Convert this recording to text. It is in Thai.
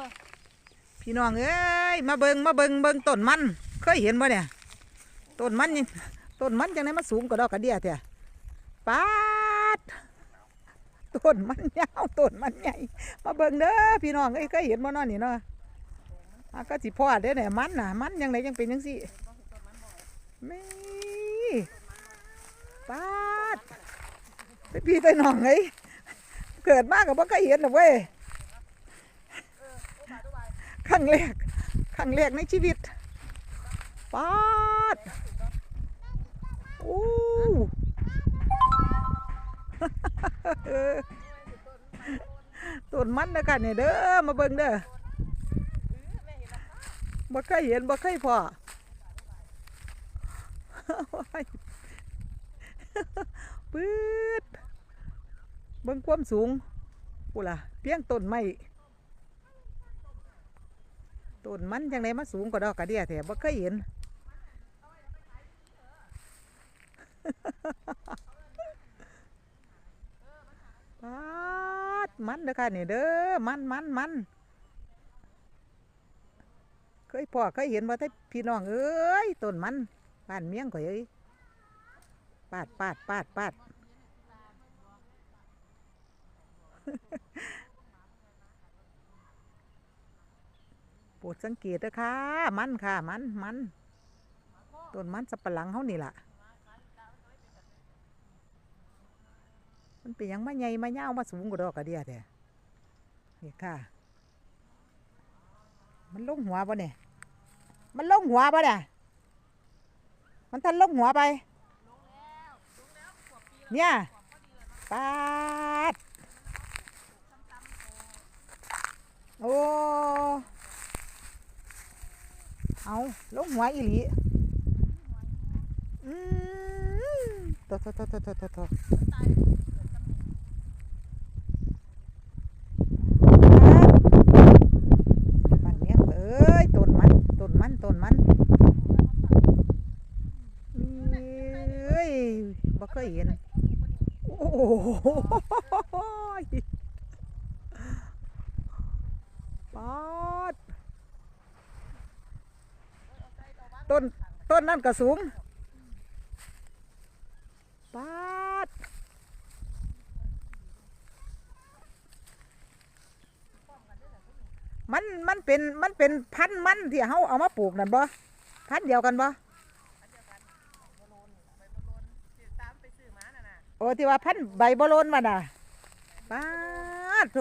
อพี่น้องเอ้ยมาเบิงมาเบิงเบิงต้นมัน เคยเห็นบ่เนี่ยต้นมันยังต้นมันจังไดมาสูงกว่าดอกกระเดียแท้ปาดต้นมันยาวต้นมันใหญ่ มาเบิงเด้อพี่น้องเอ้ยเคยเห็นบ่นาะนี่เนาะอะก็สิพอดเด้เนี่ยมันน่ะมันยังไงยังเป็นจังซี่ไม่ปาดพี่ไปน้องเอ้ยเกิดมาก็บ่เคยเห็นหรอกเว้ย รั้งแรกครั้งแรกในชีวิตปาดโอ้ต้นมันเด้อค่ะเนี่ยเด้อมาเบิ่งเด้อบ่เคยเห็นบ่เคยพอปื๊ดเบิ่งความสูงปูล่ะเพียงต้นไม้ ต้นมันจังไดมาสูงกว่าดอกกระเดียแถบ่เคยเห็นปาดมันเด้อค่ะนี่เด้อมันมันมันเคยพ่อเคยเห็นว่าแต่พี่น้องเอ้ยต้นมันบ้านเมียงข่อยเอ้ยปาดปาดปาดปาด โป รดสังเกตนะค่ะมันค่ะมันมันต้นมันสับปะหลังเขานี่ล่ะ มันเป็นยังมาใหญ่มาเงามาสูงกว่าดอกกระเดียแท้นี่ค่ะ มันลงหัวปะเนี่ยมันลงหัวปะเนี่ยมันทันลงหัวไปเนี่ยปาด โอ้ เอาลงหัวอีหลีอืมตโตโตโตโตโตโตมันเนี้ยเอ้ยต้นมันต้นมันต้นมันเอ้ยบ่เคยเห็นโอ้โหปอด ต้นต้นนั่นก็สูงปาดมันมันเป็นมันเป็นพันธุ์มันที่เขาเอามาปลูกนั่นบ่พันธุ์เดียวกันบ่โอ้ที่ว่าพันธุ์ใบบอลนมาน่ะปาดโถ